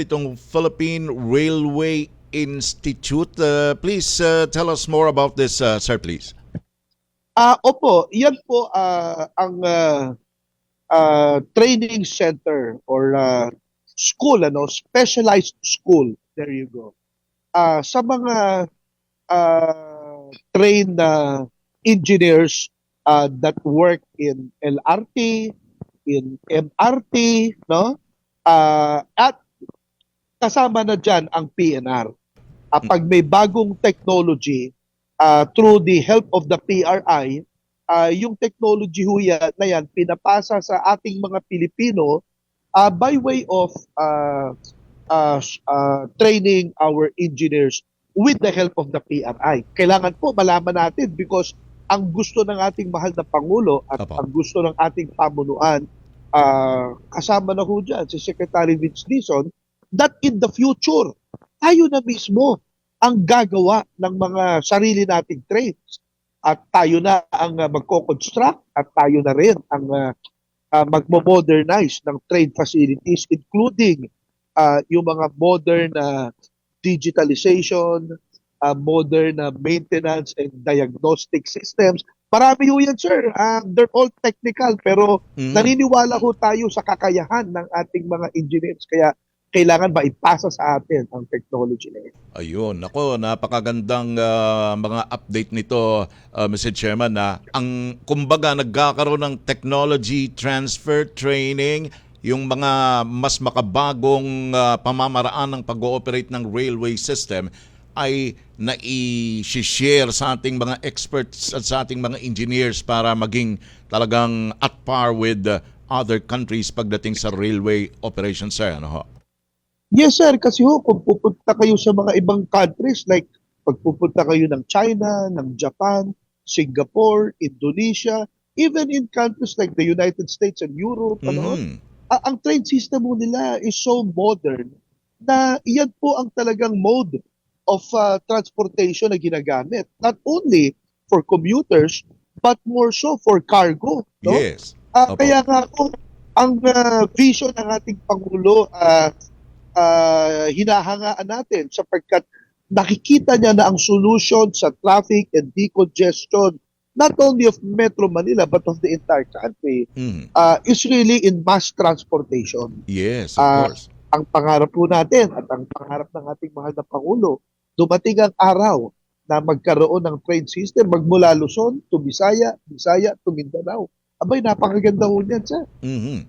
itong Philippine Railway Institute. Uh, please uh, tell us more about this, uh, sir, please. Ah, opo, yan po ah, ang ah, ah, training center or ah, school ano, specialized school. There you go. Ah, sa mga ah, trained na engineers ah, that work in LRT, in MRT, no? Ah, at kasama na diyan ang PNR. Ah, pag may bagong technology, uh, through the help of the PRI, uh, yung technology ho yan, na yan pinapasa sa ating mga Pilipino uh, by way of uh, uh, uh, training our engineers with the help of the PRI. Kailangan po malaman natin because ang gusto ng ating mahal na Pangulo at Apo. ang gusto ng ating pamunuan, uh, kasama na ho dyan si Secretary Vince Dizon, that in the future, tayo na mismo ang gagawa ng mga sarili nating trains. At tayo na ang uh, magko-construct at tayo na rin ang uh, uh, magmo-modernize ng train facilities including uh, yung mga modern na digitalization, uh, modern na maintenance and diagnostic systems. Marami ho yan, sir. Uh, they're all technical pero Mhm. naniniwala ho tayo sa kakayahan ng ating mga engineers. Kaya kailangan maipasa sa atin ang technology na ito. Ayun, ako napakagandang ah, mga update nito, ah, Mr. Chairman, na ang kumbaga nagkakaroon ng technology transfer training, yung mga mas makabagong ah, pamamaraan ng pag-ooperate ng railway system ay nai-share sa ating mga experts at sa ating mga engineers para maging talagang at par with ah, other countries pagdating sa railway operations, sir. Ano ho? Yes, sir. Kasi ho, kung pupunta kayo sa mga ibang countries, like pag pupunta kayo ng China, ng Japan, Singapore, Indonesia, even in countries like the United States and Europe, ano, Mhm. a- ang train system mo nila is so modern na iyan po ang talagang mode of uh, transportation na ginagamit. Not only for commuters, but more so for cargo. No? Yes. Opo. kaya nga po, ang ah, vision ng ating Pangulo, ah, ah, hinahangaan natin sapagkat nakikita niya na ang solution sa traffic and decongestion not only of Metro Manila but of the entire country Mhm. ah, is really in mass transportation. Yes, of Ah, course. Ang pangarap po natin at ang pangarap ng ating mahal na Pangulo, dumating ang araw na magkaroon ng train system magmula Luzon to Bisaya, Bisaya to Mindanao. Abay, napakaganda ho niyan, sir. Mhm.